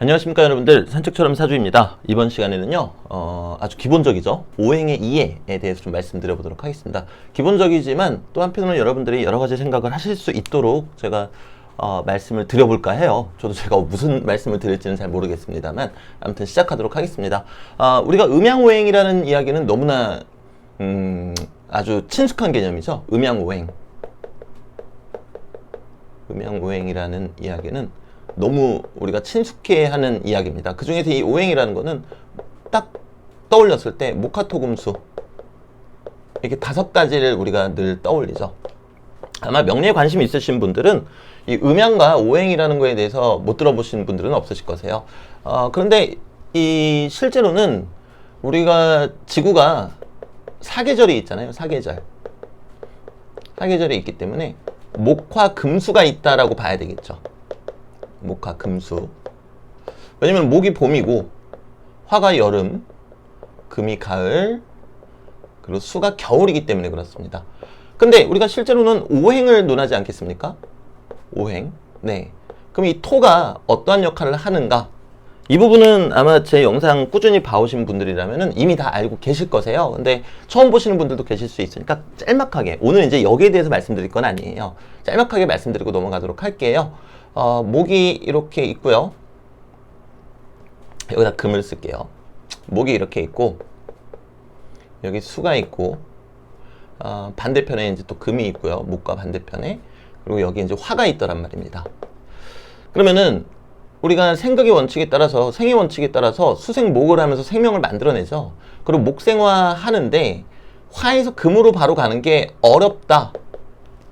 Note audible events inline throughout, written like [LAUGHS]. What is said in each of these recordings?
안녕하십니까 여러분들. 산책처럼 사주입니다. 이번 시간에는요 어, 아주 기본적이죠. 오행의 이해에 대해서 좀 말씀드려 보도록 하겠습니다. 기본적이지만 또 한편으로는 여러분들이 여러 가지 생각을 하실 수 있도록 제가 어, 말씀을 드려볼까 해요. 저도 제가 무슨 말씀을 드릴지는 잘 모르겠습니다만 아무튼 시작하도록 하겠습니다. 어, 우리가 음양오행이라는 이야기는 너무나 음, 아주 친숙한 개념이죠. 음양오행. 음양오행이라는 이야기는 너무 우리가 친숙해 하는 이야기입니다. 그 중에서 이 오행이라는 거는 딱 떠올렸을 때 목화토금수 이렇게 다섯 가지를 우리가 늘 떠올리죠. 아마 명리에 관심 있으신 분들은 이 음양과 오행이라는 거에 대해서 못 들어보신 분들은 없으실 거세요. 어, 그런데 이 실제로는 우리가 지구가 사계절이 있잖아요. 사계절. 사계절이 있기 때문에 목화 금수가 있다라고 봐야 되겠죠. 목화 금수. 왜냐면 목이 봄이고 화가 여름, 금이 가을, 그리고 수가 겨울이기 때문에 그렇습니다. 근데 우리가 실제로는 오행을 논하지 않겠습니까? 오행. 네. 그럼 이 토가 어떠한 역할을 하는가? 이 부분은 아마 제 영상 꾸준히 봐오신 분들이라면 이미 다 알고 계실 거세요. 근데 처음 보시는 분들도 계실 수 있으니까 짤막하게 오늘 이제 여기에 대해서 말씀드릴 건 아니에요. 짤막하게 말씀드리고 넘어가도록 할게요. 어, 목이 이렇게 있고요. 여기다 금을 쓸게요. 목이 이렇게 있고 여기 수가 있고 어, 반대편에 이제 또 금이 있고요. 목과 반대편에 그리고 여기 이제 화가 있더란 말입니다. 그러면은 우리가 생각의 원칙에 따라서 생의 원칙에 따라서 수생목을 하면서 생명을 만들어내죠. 그리고 목생화 하는데 화에서 금으로 바로 가는 게 어렵다.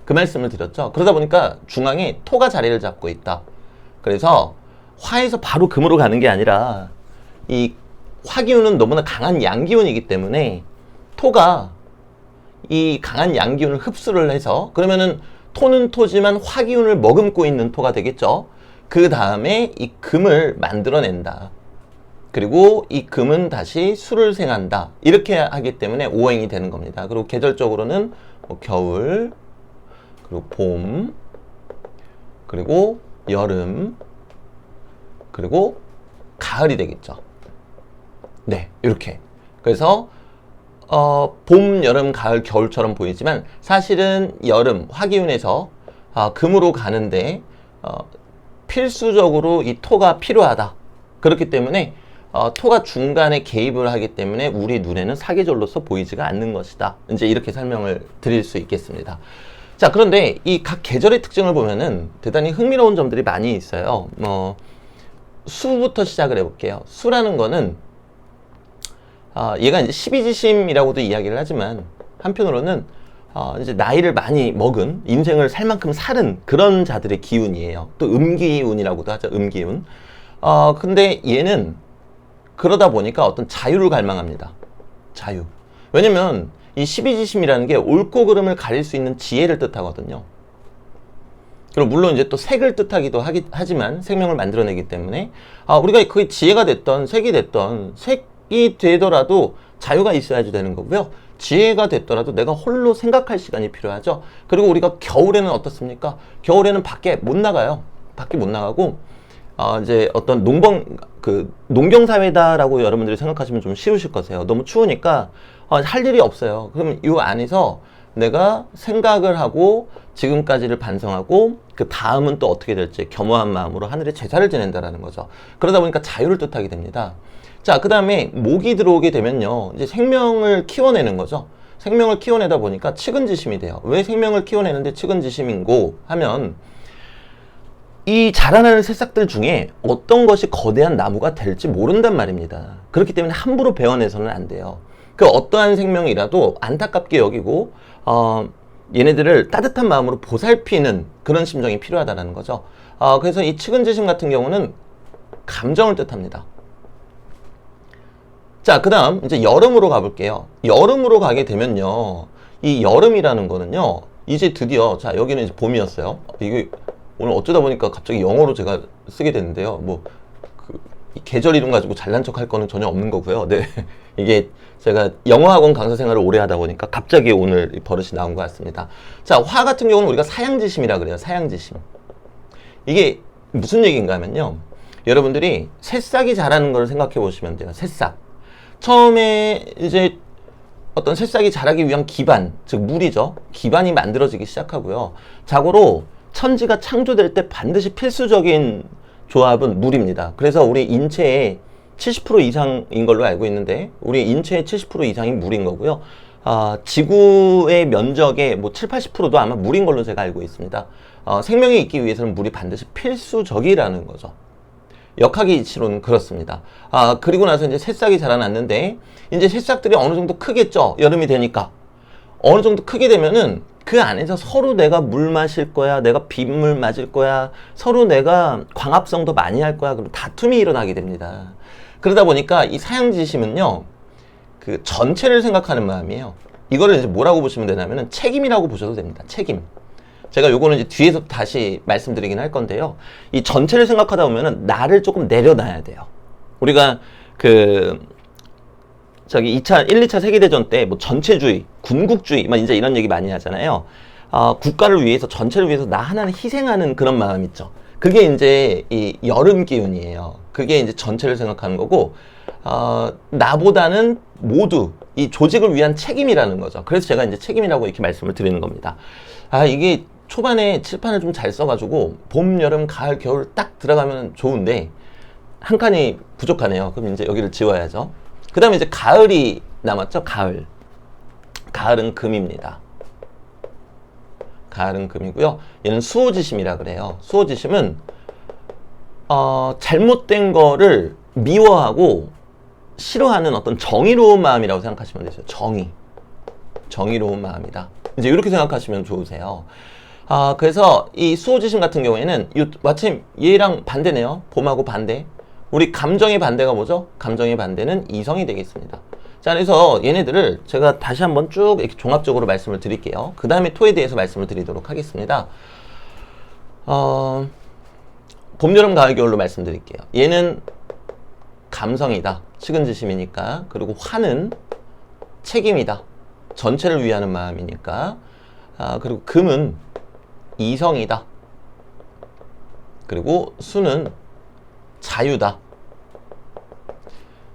그 말씀을 드렸죠. 그러다 보니까 중앙에 토가 자리를 잡고 있다. 그래서 화에서 바로 금으로 가는 게 아니라 이 화기운은 너무나 강한 양기운이기 때문에 토가 이 강한 양기운을 흡수를 해서 그러면은 토는 토지만 화기운을 머금고 있는 토가 되겠죠. 그 다음에 이 금을 만들어낸다. 그리고 이 금은 다시 수를 생한다. 이렇게 하기 때문에 오행이 되는 겁니다. 그리고 계절적으로는 뭐 겨울, 그리고 봄, 그리고 여름, 그리고 가을이 되겠죠. 네, 이렇게. 그래서 어, 봄, 여름, 가을, 겨울처럼 보이지만 사실은 여름 화기운에서 아, 금으로 가는데 어, 필수적으로 이 토가 필요하다. 그렇기 때문에 어, 토가 중간에 개입을 하기 때문에 우리 눈에는 사계절로서 보이지가 않는 것이다. 이제 이렇게 설명을 드릴 수 있겠습니다. 자, 그런데 이 각 계절의 특징을 보면은 대단히 흥미로운 점들이 많이 있어요. 뭐 수부터 시작을 해볼게요. 수라는 거는 아, 얘가 이제 12지심이라고도 이야기를 하지만 한편으로는 어, 이제 나이를 많이 먹은 인생을 살 만큼 살은 그런 자들의 기운이에요. 또 음기운이라고도 하죠. 음기운. 어, 근데 얘는 그러다 보니까 어떤 자유를 갈망합니다. 자유. 왜냐면 이 12지심이라는 게 옳고 그름을 가릴 수 있는 지혜를 뜻하거든요. 그리고 물론 이제 또 색을 뜻하기도 하기, 하지만 생명을 만들어내기 때문에 아, 우리가 그게 지혜가 됐던 색이 됐던 색이 되더라도 자유가 있어야지 되는 거고요. 지혜가 됐더라도 내가 홀로 생각할 시간이 필요하죠. 그리고 우리가 겨울에는 어떻습니까? 겨울에는 밖에 못 나가요. 밖에 못 나가고 어, 이제 어떤 농번 그 농경 사회다라고 여러분들이 생각하시면 좀 쉬우실 거세요. 너무 추우니까 어, 할 일이 없어요. 그럼 이 안에서 내가 생각을 하고 지금까지를 반성하고 그 다음은 또 어떻게 될지 겸허한 마음으로 하늘에 제사를 지낸다라는 거죠. 그러다 보니까 자유를 뜻하게 됩니다. 자, 그 다음에 목이 들어오게 되면요. 이제 생명을 키워내는 거죠. 생명을 키워내다 보니까 측은지심이 돼요. 왜 생명을 키워내는데 측은지심인고 하면 이 자라나는 새싹들 중에 어떤 것이 거대한 나무가 될지 모른단 말입니다. 그렇기 때문에 함부로 베어내서는 안 돼요. 그 어떠한 생명이라도 안타깝게 여기고 어, 얘네들을 따뜻한 마음으로 보살피는 그런 심정이 필요하다는 거죠. 어, 그래서 이 측은지심 같은 경우는 감정을 뜻합니다. 자, 그 다음, 이제 여름으로 가볼게요. 여름으로 가게 되면요. 이 여름이라는 거는요. 이제 드디어, 자, 여기는 이제 봄이었어요. 이게 오늘 어쩌다 보니까 갑자기 영어로 제가 쓰게 됐는데요. 뭐, 계절 이름 가지고 잘난 척 할 거는 전혀 없는 거고요. 네. [LAUGHS] 이게 제가 영어학원 강사 생활을 오래 하다 보니까 갑자기 오늘 이 버릇이 나온 것 같습니다. 자, 화 같은 경우는 우리가 사양지심이라 그래요. 사양지심. 이게 무슨 얘기인가 하면요. 여러분들이 새싹이 자라는 걸 생각해 보시면 돼요. 새싹. 처음에 이제 어떤 새싹이 자라기 위한 기반, 즉 물이죠. 기반이 만들어지기 시작하고요. 자고로 천지가 창조될 때 반드시 필수적인 조합은 물입니다. 그래서 우리 인체의 70% 이상인 걸로 알고 있는데 우리 인체의 70% 이상이 물인 거고요. 아, 지구의 면적의 뭐 7, 80%도 아마 물인 걸로 제가 알고 있습니다. 어, 생명이 있기 위해서는 물이 반드시 필수적이라는 거죠. 역학의 이치로는 그렇습니다. 아, 그리고 나서 이제 새싹이 자라났는데, 이제 새싹들이 어느 정도 크겠죠? 여름이 되니까. 어느 정도 크게 되면은 그 안에서 서로 내가 물 마실 거야, 내가 빗물 맞을 거야, 서로 내가 광합성도 많이 할 거야, 그럼 다툼이 일어나게 됩니다. 그러다 보니까 이 사양지심은요, 그 전체를 생각하는 마음이에요. 이거를 이제 뭐라고 보시면 되냐면은 책임이라고 보셔도 됩니다. 책임. 제가 요거는 이제 뒤에서 다시 말씀드리긴 할 건데요. 이 전체를 생각하다 보면은 나를 조금 내려놔야 돼요. 우리가 그 저기 2차 1, 2차 세계대전 때 뭐 전체주의, 군국주의 막 이제 이런 얘기 많이 하잖아요. 아, 국가를 위해서 전체를 위해서 나 하나는 희생하는 그런 마음 있죠. 그게 이제 이 여름 기운이에요. 그게 이제 전체를 생각하는 거고 어, 나보다는 모두 이 조직을 위한 책임이라는 거죠. 그래서 제가 이제 책임이라고 이렇게 말씀을 드리는 겁니다. 아, 이게 초반에 칠판을 좀 잘 써가지고 봄, 여름, 가을, 겨울 딱 들어가면 좋은데 한 칸이 부족하네요. 그럼 이제 여기를 지워야죠. 그 다음에 이제 가을이 남았죠. 가을. 가을은 금입니다. 가을은 금이고요. 얘는 수호지심이라 그래요. 수호지심은 어, 잘못된 거를 미워하고 싫어하는 어떤 정의로운 마음이라고 생각하시면 되죠. 정의. 정의로운 마음이다. 이제 이렇게 생각하시면 좋으세요. 아, 그래서 이 수호지심 같은 경우에는 이, 마침 얘랑 반대네요. 봄하고 반대. 우리 감정의 반대가 뭐죠? 감정의 반대는 이성이 되겠습니다. 자, 그래서 얘네들을 제가 다시 한번 쭉 이렇게 종합적으로 말씀을 드릴게요. 그 다음에 토에 대해서 말씀을 드리도록 하겠습니다. 어, 봄, 여름, 가을, 겨울로 말씀드릴게요. 얘는 감성이다. 측은지심이니까. 그리고 화는 책임이다. 전체를 위하는 마음이니까. 아, 그리고 금은 이성이다. 그리고 수는 자유다.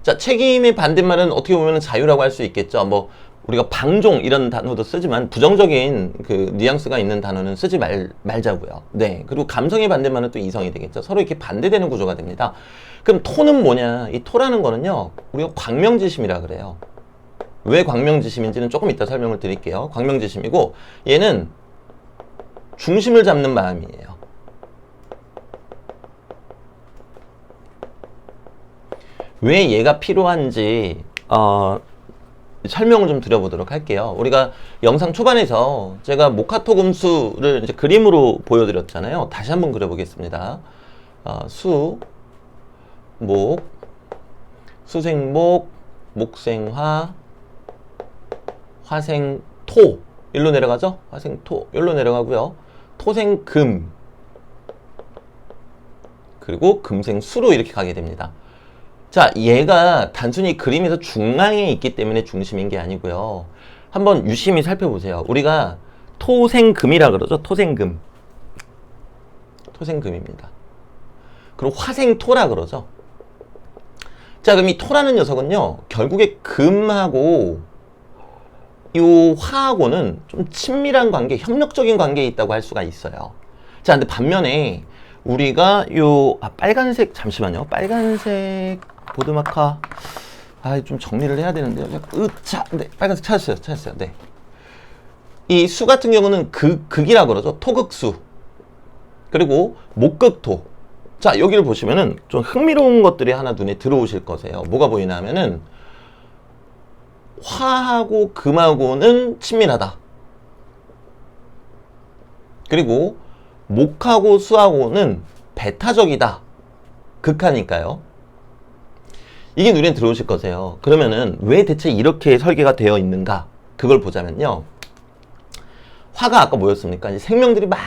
자, 책임의 반대말은 어떻게 보면 자유라고 할 수 있겠죠. 뭐, 우리가 방종 이런 단어도 쓰지만 부정적인 그 뉘앙스가 있는 단어는 쓰지 말, 말자고요. 네. 그리고 감성의 반대말은 또 이성이 되겠죠. 서로 이렇게 반대되는 구조가 됩니다. 그럼 토는 뭐냐? 이 토라는 거는요, 우리가 광명지심이라 그래요. 왜 광명지심인지는 조금 이따 설명을 드릴게요. 광명지심이고, 얘는 중심을 잡는 마음이에요. 왜 얘가 필요한지 어, 설명을 좀 드려보도록 할게요. 우리가 영상 초반에서 제가 모카토 금수를 이제 그림으로 보여드렸잖아요. 다시 한번 그려보겠습니다. 어, 수, 목, 수생목, 목생화, 화생토 일로 내려가죠? 화생토 일로 내려가고요. 토생금 그리고 금생수로 이렇게 가게 됩니다. 자, 얘가 단순히 그림에서 중앙에 있기 때문에 중심인 게 아니고요. 한번 유심히 살펴보세요. 우리가 토생금이라 그러죠. 토생금. 토생금입니다. 그리고 화생토라 그러죠. 자, 그럼 이 토라는 녀석은요. 결국에 금하고 이 화하고는 좀 친밀한 관계, 협력적인 관계에 있다고 할 수가 있어요. 자, 근데 반면에 우리가 요 아, 빨간색 잠시만요. 빨간색 보드마카 아, 좀 정리를 해야 되는데요. 으차, 네, 빨간색 찾았어요. 찾았어요. 네. 이 수 같은 경우는 극, 극이라 그러죠. 토극수. 그리고 목극토. 자, 여기를 보시면은 좀 흥미로운 것들이 하나 눈에 들어오실 거세요. 뭐가 보이나 하면은 화하고 금하고는 친밀하다. 그리고 목하고 수하고는 배타적이다. 극하니까요. 이게 눈에 들어오실 거세요. 그러면은 왜 대체 이렇게 설계가 되어 있는가? 그걸 보자면요. 화가 아까 뭐였습니까? 이제 생명들이 막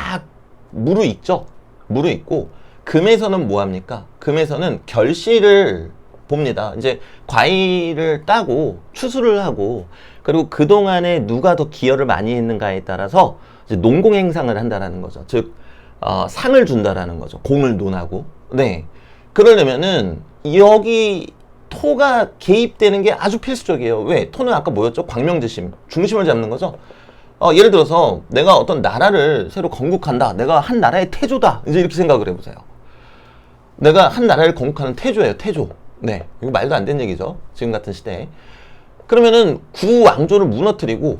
무르익죠? 무르익고 금에서는 뭐 합니까? 금에서는 결실을 봅니다. 이제 과일을 따고 추수를 하고 그리고 그 동안에 누가 더 기여를 많이 했는가에 따라서 이제 농공 행상을 한다라는 거죠. 즉 어, 상을 준다라는 거죠. 공을 논하고. 네. 그러려면은 여기 토가 개입되는 게 아주 필수적이에요. 왜? 토는 아까 뭐였죠? 광명지심, 중심을 잡는 거죠. 어, 예를 들어서 내가 어떤 나라를 새로 건국한다. 내가 한 나라의 태조다. 이제 이렇게 생각을 해보세요. 내가 한 나라를 건국하는 태조예요. 태조. 네, 이거 말도 안 되는 얘기죠. 지금 같은 시대에. 그러면은 구 왕조를 무너뜨리고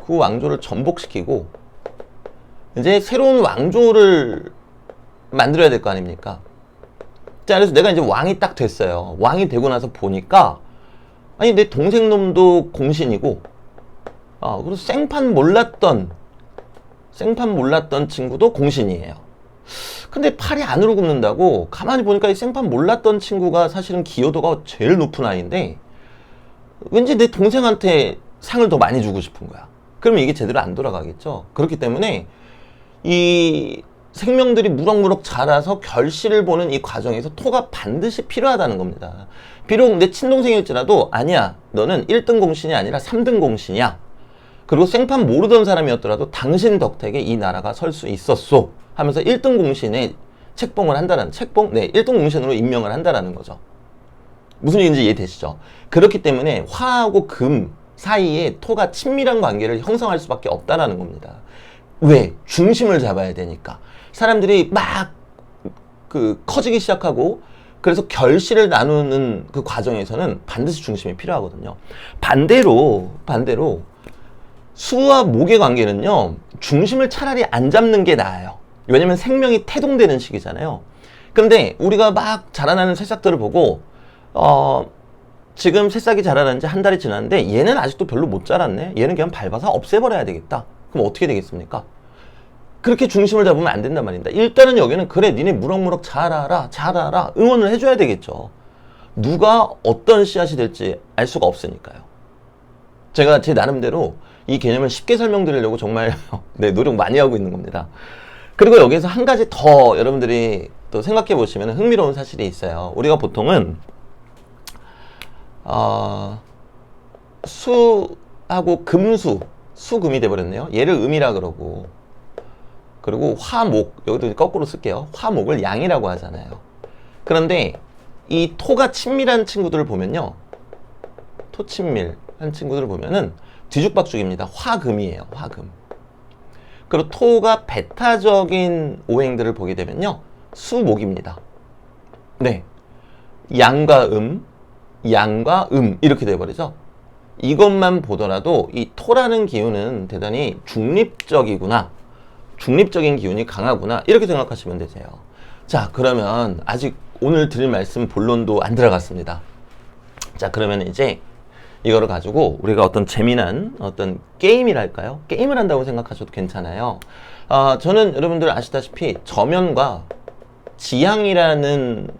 구 왕조를 전복시키고 이제 새로운 왕조를 만들어야 될 거 아닙니까? 자, 그래서 내가 이제 왕이 딱 됐어요. 왕이 되고 나서 보니까 아니 내 동생 놈도 공신이고 아, 그리고 생판 몰랐던 생판 몰랐던 친구도 공신이에요. 근데 팔이 안으로 굽는다고 가만히 보니까 이 생판 몰랐던 친구가 사실은 기여도가 제일 높은 아이인데 왠지 내 동생한테 상을 더 많이 주고 싶은 거야. 그러면 이게 제대로 안 돌아가겠죠. 그렇기 때문에 이 생명들이 무럭무럭 자라서 결실을 보는 이 과정에서 토가 반드시 필요하다는 겁니다. 비록 내 친동생일지라도 아니야. 너는 1등 공신이 아니라 3등 공신이야. 그리고 생판 모르던 사람이었더라도 당신 덕택에 이 나라가 설 수 있었소 하면서 1등 공신에 책봉을 한다는 책봉 네 1등 공신으로 임명을 한다라는 거죠. 무슨 얘기인지 이해되시죠? 그렇기 때문에 화하고 금 사이에 토가 친밀한 관계를 형성할 수밖에 없다라는 겁니다. 왜? 중심을 잡아야 되니까. 사람들이 막 그 커지기 시작하고 그래서 결실을 나누는 그 과정에서는 반드시 중심이 필요하거든요. 반대로 반대로 수와 목의 관계는요. 중심을 차라리 안 잡는 게 나아요. 왜냐면 생명이 태동되는 시기잖아요. 그런데 우리가 막 자라나는 새싹들을 보고 어 지금 새싹이 자라난 지 한 달이 지났는데 얘는 아직도 별로 못 자랐네. 얘는 그냥 밟아서 없애버려야 되겠다. 그럼 어떻게 되겠습니까? 그렇게 중심을 잡으면 안 된단 말입니다. 일단은 여기는 그래 니네 무럭무럭 자라라 자라라 응원을 해줘야 되겠죠. 누가 어떤 씨앗이 될지 알 수가 없으니까요. 제가 제 나름대로 이 개념을 쉽게 설명드리려고 정말 [LAUGHS] 네, 노력 많이 하고 있는 겁니다. 그리고 여기서 한 가지 더 여러분들이 또 생각해 보시면 흥미로운 사실이 있어요. 우리가 보통은 어, 수하고 금수, 수금이 돼버렸네요. 얘를 음이라 그러고 그리고 화목, 여기도 거꾸로 쓸게요. 화목을 양이라고 하잖아요. 그런데 이 토가 친밀한 친구들을 보면요. 토친밀한 친구들을 보면은 뒤죽박죽입니다. 화금이에요. 화금. 그리고 토가 베타적인 오행들을 보게 되면요. 수목입니다. 네. 양과 음, 양과 음 이렇게 돼버리죠. 이것만 보더라도 이 토라는 기운은 대단히 중립적이구나. 중립적인 기운이 강하구나. 이렇게 생각하시면 되세요. 자, 그러면 아직 오늘 드릴 말씀 본론도 안 들어갔습니다. 자, 그러면 이제 이거를 가지고 우리가 어떤 재미난 어떤 게임이랄까요? 게임을 한다고 생각하셔도 괜찮아요. 아, 저는 여러분들 아시다시피 저면과 지향이라는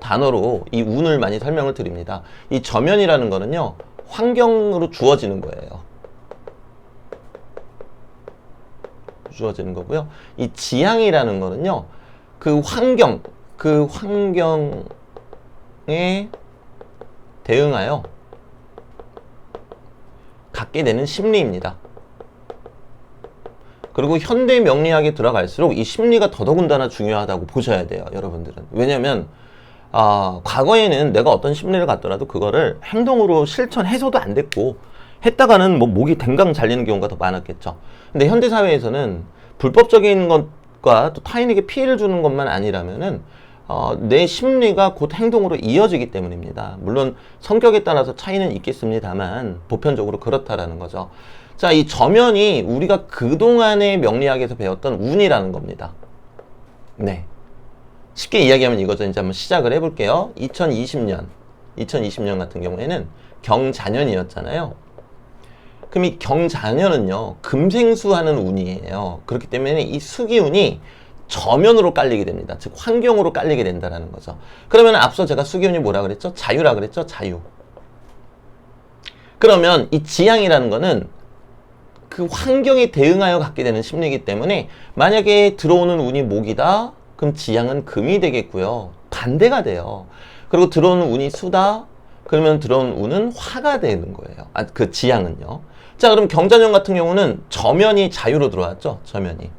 단어로 이 운을 많이 설명을 드립니다. 이 저면이라는 거는요, 환경으로 주어지는 거예요. 주어지는 거고요. 이 지향이라는 거는요, 그 환경, 그 환경에 대응하여 갖게 되는 심리입니다. 그리고 현대 명리학에 들어갈수록 이 심리가 더더군다나 중요하다고 보셔야 돼요, 여러분들은. 왜냐면, 아, 과거에는 내가 어떤 심리를 갖더라도 그거를 행동으로 실천해서도 안 됐고, 했다가는 뭐 목이 댕강 잘리는 경우가 더 많았겠죠. 근데 현대 사회에서는 불법적인 것과 또 타인에게 피해를 주는 것만 아니라면은 어, 내 심리가 곧 행동으로 이어지기 때문입니다. 물론 성격에 따라서 차이는 있겠습니다만 보편적으로 그렇다라는 거죠. 자, 이 저면이 우리가 그동안의 명리학에서 배웠던 운이라는 겁니다. 네. 쉽게 이야기하면 이거죠. 이제 한번 시작을 해볼게요. 2020년, 2020년 같은 경우에는 경자년이었잖아요. 그럼 이 경자년은요, 금생수하는 운이에요. 그렇기 때문에 이 수기운이 저면으로 깔리게 됩니다. 즉, 환경으로 깔리게 된다는 거죠. 그러면 앞서 제가 수기운이 뭐라 그랬죠? 자유라 그랬죠? 자유. 그러면 이 지향이라는 거는 그 환경에 대응하여 갖게 되는 심리이기 때문에 만약에 들어오는 운이 목이다, 그럼 지향은 금이 되겠고요. 반대가 돼요. 그리고 들어오는 운이 수다, 그러면 들어온 운은 화가 되는 거예요. 아, 그 지향은요. 자, 그럼 경자년 같은 경우는 저면이 자유로 들어왔죠. 저면이.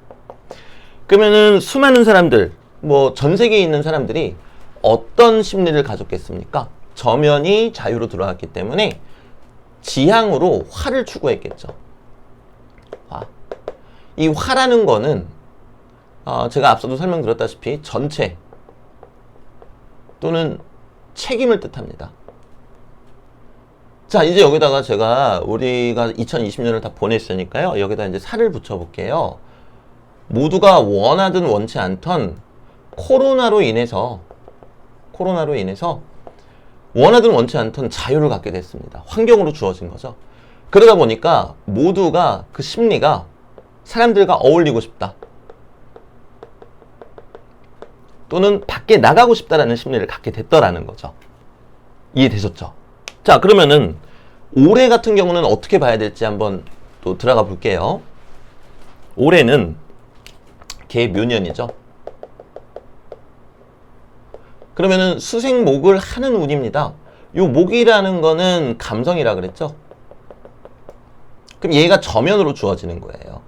그러면은 수많은 사람들, 뭐 전 세계에 있는 사람들이 어떤 심리를 가졌겠습니까? 저면이 자유로 들어왔기 때문에 지향으로 화를 추구했겠죠. 화. 이 화라는 거는 어, 제가 앞서도 설명드렸다시피 전체 또는 책임을 뜻합니다. 자, 이제 여기다가 제가 우리가 2020년을 다 보냈으니까요. 여기다 이제 살을 붙여볼게요. 모두가 원하든 원치 않던 코로나로 인해서 코로나로 인해서 원하든 원치 않던 자유를 갖게 됐습니다. 환경으로 주어진 거죠. 그러다 보니까 모두가 그 심리가 사람들과 어울리고 싶다. 또는 밖에 나가고 싶다라는 심리를 갖게 됐더라는 거죠. 이해되셨죠? 자, 그러면은 올해 같은 경우는 어떻게 봐야 될지 한번 또 들어가 볼게요. 올해는 개묘년이죠. 그러면은 수생목을 하는 운입니다. 요 목이라는 거는 감성이라 그랬죠? 그럼 얘가 저면으로 주어지는 거예요.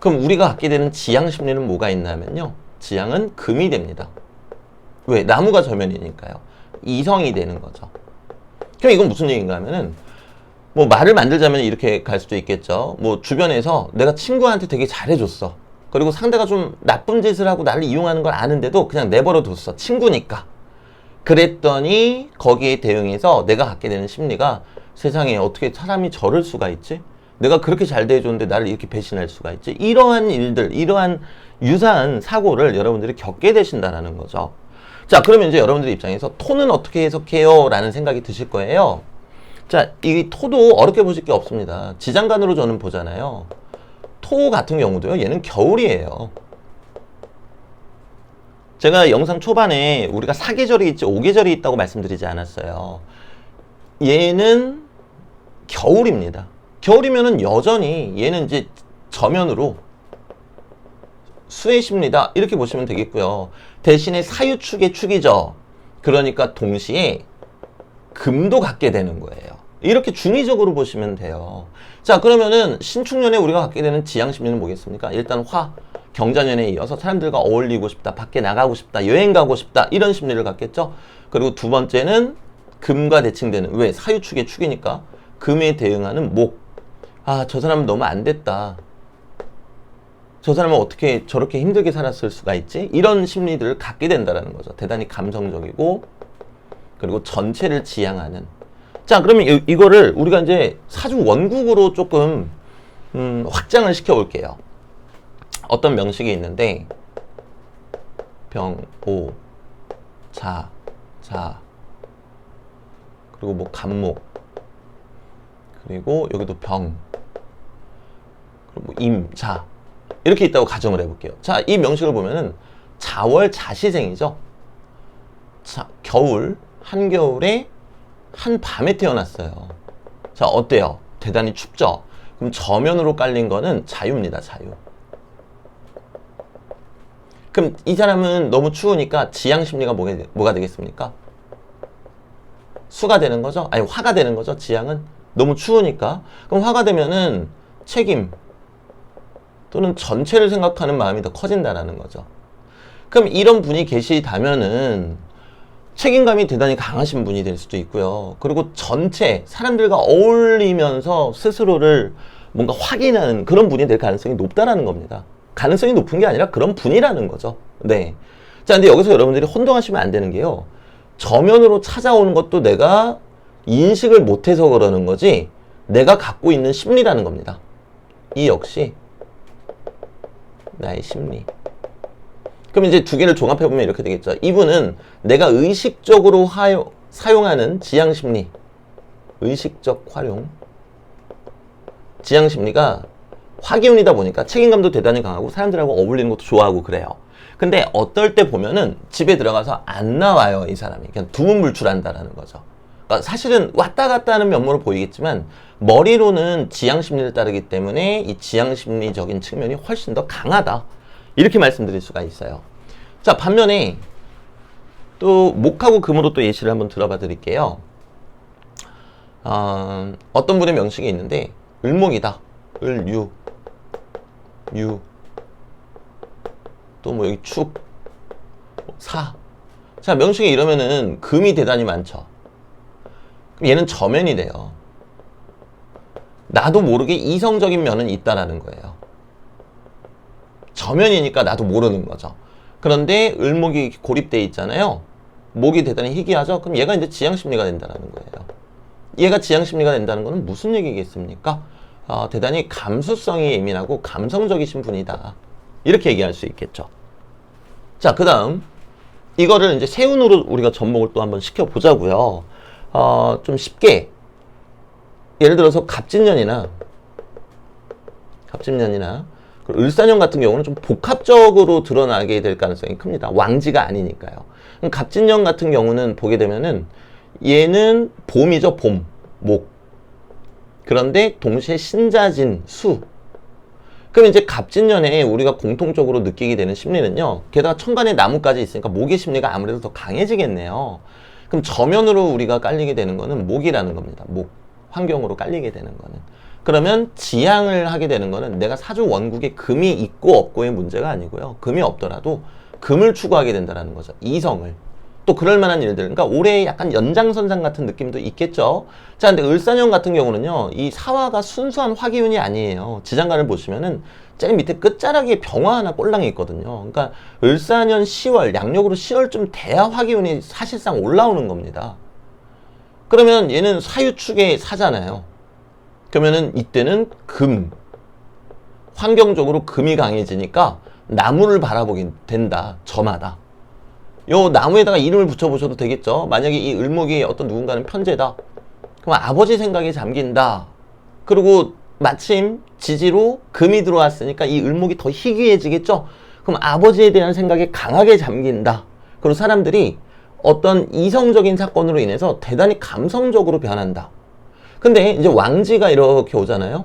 그럼 우리가 갖게 되는 지향 심리는 뭐가 있냐면요. 지향은 금이 됩니다. 왜? 나무가 저면이니까요. 이성이 되는 거죠. 그럼 이건 무슨 얘기인가 하면은 뭐 말을 만들자면 이렇게 갈 수도 있겠죠. 뭐 주변에서 내가 친구한테 되게 잘해줬어. 그리고 상대가 좀 나쁜 짓을 하고 나를 이용하는 걸 아는데도 그냥 내버려 뒀어. 친구니까. 그랬더니 거기에 대응해서 내가 갖게 되는 심리가 세상에 어떻게 사람이 저럴 수가 있지? 내가 그렇게 잘 대해줬는데 나를 이렇게 배신할 수가 있지? 이러한 일들, 이러한 유사한 사고를 여러분들이 겪게 되신다라는 거죠. 자, 그러면 이제 여러분들 입장에서 토는 어떻게 해석해요? 라는 생각이 드실 거예요. 자, 이 토도 어렵게 보실 게 없습니다. 지장간으로 저는 보잖아요. 토 같은 경우도요, 얘는 겨울이에요. 제가 영상 초반에 우리가 사계절이 있지 오계절이 있다고 말씀드리지 않았어요. 얘는 겨울입니다. 겨울이면은 여전히 얘는 이제 저면으로 심리다 이렇게 보시면 되겠고요. 대신에 사유축의 축이죠. 그러니까 동시에 금도 갖게 되는 거예요. 이렇게 중의적으로 보시면 돼요. 자 그러면은 신축년에 우리가 갖게 되는 지향심리는 뭐겠습니까? 일단 화, 경자년에 이어서 사람들과 어울리고 싶다, 밖에 나가고 싶다, 여행 가고 싶다 이런 심리를 갖겠죠. 그리고 두 번째는 금과 대칭되는 왜 사유축의 축이니까 금에 대응하는 목. 아 저 사람은 너무 안 됐다. 저 사람은 어떻게 저렇게 힘들게 살았을 수가 있지? 이런 심리들을 갖게 된다는 거죠. 대단히 감성적이고 그리고 전체를 지향하는. 자, 그러면 이, 이거를 우리가 이제 사주 원국으로 조금 음, 확장을 시켜 볼게요. 어떤 명식이 있는데 병, 오, 자, 자 그리고 뭐 간목 그리고 여기도 병 그리고 뭐 임, 자 이렇게 있다고 가정을 해볼게요. 자, 이 명식을 보면은 자월 자시생이죠. 자, 겨울, 한겨울에 한 밤에 태어났어요. 자, 어때요? 대단히 춥죠? 그럼 저면으로 깔린 거는 자유입니다, 자유. 그럼 이 사람은 너무 추우니까 지향 심리가 뭐가 되겠습니까? 수가 되는 거죠? 아니, 화가 되는 거죠, 지향은? 너무 추우니까. 그럼 화가 되면은 책임, 또는 전체를 생각하는 마음이 더 커진다라는 거죠. 그럼 이런 분이 계시다면은 책임감이 대단히 강하신 분이 될 수도 있고요. 그리고 전체 사람들과 어울리면서 스스로를 뭔가 확인하는 그런 분이 될 가능성이 높다라는 겁니다. 가능성이 높은 게 아니라 그런 분이라는 거죠. 네. 자, 근데 여기서 여러분들이 혼동하시면 안 되는 게요. 저면으로 찾아오는 것도 내가 인식을 못해서 그러는 거지 내가 갖고 있는 심리라는 겁니다. 이 역시 나의 심리. 그럼 이제 두 개를 종합해 보면 이렇게 되겠죠. 이분은 내가 의식적으로 화요, 사용하는 지향 심리, 의식적 활용. 지향 심리가 화기운이다 보니까 책임감도 대단히 강하고 사람들하고 어울리는 것도 좋아하고 그래요. 근데 어떨 때 보면은 집에 들어가서 안 나와요, 이 사람이. 그냥 두문불출한다라는 거죠. 그러니까 사실은 왔다 갔다 하는 면모로 보이겠지만 머리로는 지향 심리를 따르기 때문에 이 지향 심리적인 측면이 훨씬 더 강하다. 이렇게 말씀드릴 수가 있어요. 자, 반면에 또 목하고 금으로 또 예시를 한번 들어봐 드릴게요. 어, 어떤 분의 명식이 있는데 을목이다. 을, 유, 유. 또 뭐 여기 축, 사. 자, 명식이 이러면은 금이 대단히 많죠. 얘는 저면이 돼요. 나도 모르게 이성적인 면은 있다라는 거예요. 저면이니까 나도 모르는 거죠. 그런데 을목이 고립돼 있잖아요. 목이 대단히 희귀하죠. 그럼 얘가 이제 지향 심리가 된다는 거예요. 얘가 지향 심리가 된다는 거는 무슨 얘기겠습니까? 어, 대단히 감수성이 예민하고 감성적이신 분이다. 이렇게 얘기할 수 있겠죠. 자, 그 다음. 이거를 이제 세운으로 우리가 접목을 또 한번 시켜보자고요. 어, 좀 쉽게. 예를 들어서 갑진년이나, 갑진년이나, 을사년 같은 경우는 좀 복합적으로 드러나게 될 가능성이 큽니다. 왕지가 아니니까요. 갑진년 같은 경우는 보게 되면은 얘는 봄이죠, 봄, 목. 그런데 동시에 신자진, 수. 그럼 이제 갑진년에 우리가 공통적으로 느끼게 되는 심리는요. 게다가 천간에 나무까지 있으니까 목의 심리가 아무래도 더 강해지겠네요. 그럼 저면으로 우리가 깔리게 되는 거는 목이라는 겁니다. 목. 환경으로 깔리게 되는 거는. 그러면 지향을 하게 되는 거는 내가 사주 원국에 금이 있고 없고의 문제가 아니고요. 금이 없더라도 금을 추구하게 된다는 거죠. 이성을. 또 그럴 만한 일들. 그러니까 올해 약간 연장선상 같은 느낌도 있겠죠. 자, 근데 을사년 같은 경우는요. 이 사화가 순수한 화기운이 아니에요. 지장간을 보시면은 제일 밑에 끝자락에 병화 하나 꼴랑이 있거든요. 그러니까 을사년 10월, 양력으로 10월쯤 돼야 화기운이 사실상 올라오는 겁니다. 그러면 얘는 사유축의 사잖아요. 그러면은 이때는 금. 환경적으로 금이 강해지니까 나무를 바라보게 된다. 저마다. 요 나무에다가 이름을 붙여보셔도 되겠죠. 만약에 이 을목이 어떤 누군가는 편제다. 그럼 아버지 생각에 잠긴다. 그리고 마침 지지로 금이 들어왔으니까 이 을목이 더 희귀해지겠죠. 그럼 아버지에 대한 생각에 강하게 잠긴다. 그리고 사람들이 어떤 이성적인 사건으로 인해서 대단히 감성적으로 변한다. 근데 이제 왕지가 이렇게 오잖아요.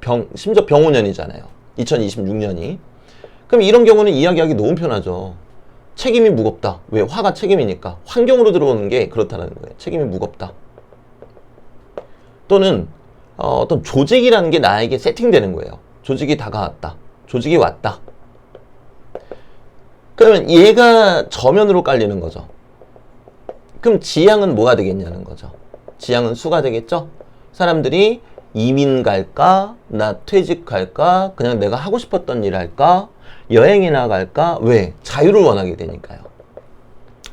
병, 심지어 병오년이잖아요. 2026년이. 그럼 이런 경우는 이야기하기 너무 편하죠. 책임이 무겁다. 왜? 화가 책임이니까. 환경으로 들어오는 게 그렇다는 거예요. 책임이 무겁다. 또는 어, 어떤 조직이라는 게 나에게 세팅되는 거예요. 조직이 다가왔다. 조직이 왔다. 그러면 얘가 저면으로 깔리는 거죠. 그럼 지향은 뭐가 되겠냐는 거죠. 지향은 수가 되겠죠? 사람들이 이민 갈까? 나 퇴직 할까? 그냥 내가 하고 싶었던 일 할까? 여행이나 갈까? 왜? 자유를 원하게 되니까요.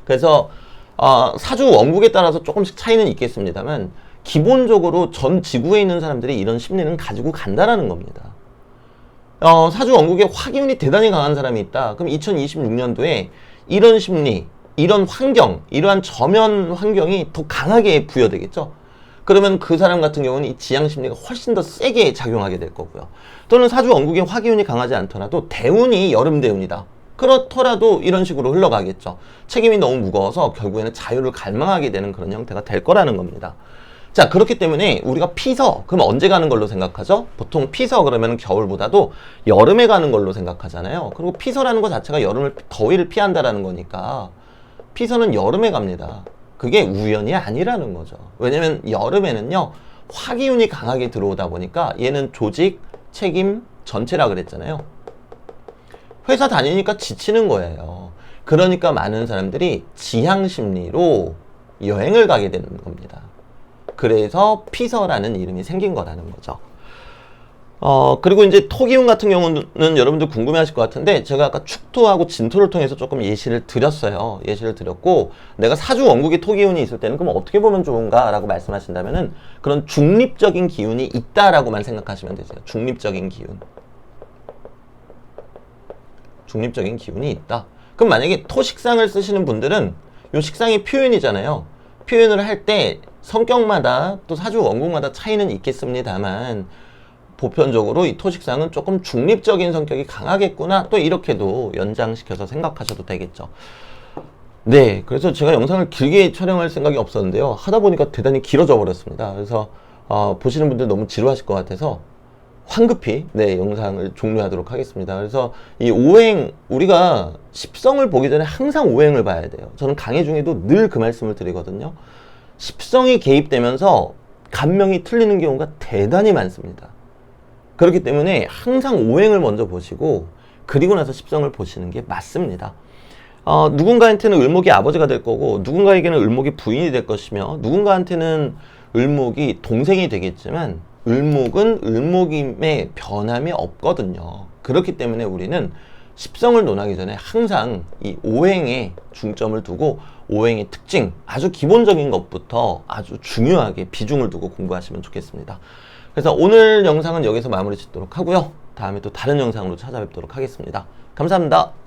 그래서 어, 사주 원국에 따라서 조금씩 차이는 있겠습니다만 기본적으로 전 지구에 있는 사람들이 이런 심리는 가지고 간다라는 겁니다. 어, 사주 원국에 화기운이 대단히 강한 사람이 있다. 그럼 2026년도에 이런 심리, 이런 환경, 이러한 저면 환경이 더 강하게 부여되겠죠. 그러면 그 사람 같은 경우는 이 지향 심리가 훨씬 더 세게 작용하게 될 거고요. 또는 사주 원국에 화기운이 강하지 않더라도 대운이 여름 대운이다. 그렇더라도 이런 식으로 흘러가겠죠. 책임이 너무 무거워서 결국에는 자유를 갈망하게 되는 그런 형태가 될 거라는 겁니다. 자, 그렇기 때문에 우리가 피서, 그럼 언제 가는 걸로 생각하죠? 보통 피서 그러면 겨울보다도 여름에 가는 걸로 생각하잖아요. 그리고 피서라는 것 자체가 여름을, 더위를 피한다라는 거니까 피서는 여름에 갑니다. 그게 우연이 아니라는 거죠. 왜냐면 여름에는요, 화기운이 강하게 들어오다 보니까 얘는 조직, 책임, 전체라 그랬잖아요. 회사 다니니까 지치는 거예요. 그러니까 많은 사람들이 지향 심리로 여행을 가게 되는 겁니다. 그래서 피서라는 이름이 생긴 거라는 거죠. 어, 그리고 이제 토기운 같은 경우는 여러분들 궁금해 하실 것 같은데, 제가 아까 축토하고 진토를 통해서 조금 예시를 드렸어요. 예시를 드렸고, 내가 사주 원국에 토기운이 있을 때는 그럼 어떻게 보면 좋은가? 라고 말씀하신다면은, 그런 중립적인 기운이 있다라고만 생각하시면 되세요. 중립적인 기운. 중립적인 기운이 있다. 그럼 만약에 토식상을 쓰시는 분들은 요 식상이 표현이잖아요. 표현을 할 때 성격마다 또 사주 원국마다 차이는 있겠습니다만 보편적으로 이 토식상은 조금 중립적인 성격이 강하겠구나 또 이렇게도 연장시켜서 생각하셔도 되겠죠. 네, 그래서 제가 영상을 길게 촬영할 생각이 없었는데요. 하다 보니까 대단히 길어져 버렸습니다. 그래서 어, 보시는 분들 너무 지루하실 것 같아서 황급히 네 영상을 종료하도록 하겠습니다. 그래서 이 오행 우리가 십성을 보기 전에 항상 오행을 봐야 돼요. 저는 강의 중에도 늘 그 말씀을 드리거든요. 십성이 개입되면서 감명이 틀리는 경우가 대단히 많습니다. 그렇기 때문에 항상 오행을 먼저 보시고 그리고 나서 십성을 보시는 게 맞습니다. 어, 누군가한테는 을목이 아버지가 될 거고 누군가에게는 을목이 부인이 될 것이며 누군가한테는 을목이 동생이 되겠지만 을목은 을목임의 변함이 없거든요. 그렇기 때문에 우리는 십성을 논하기 전에 항상 이 오행에 중점을 두고 오행의 특징, 아주 기본적인 것부터 아주 중요하게 비중을 두고 공부하시면 좋겠습니다. 그래서 오늘 영상은 여기서 마무리 짓도록 하고요. 다음에 또 다른 영상으로 찾아뵙도록 하겠습니다. 감사합니다.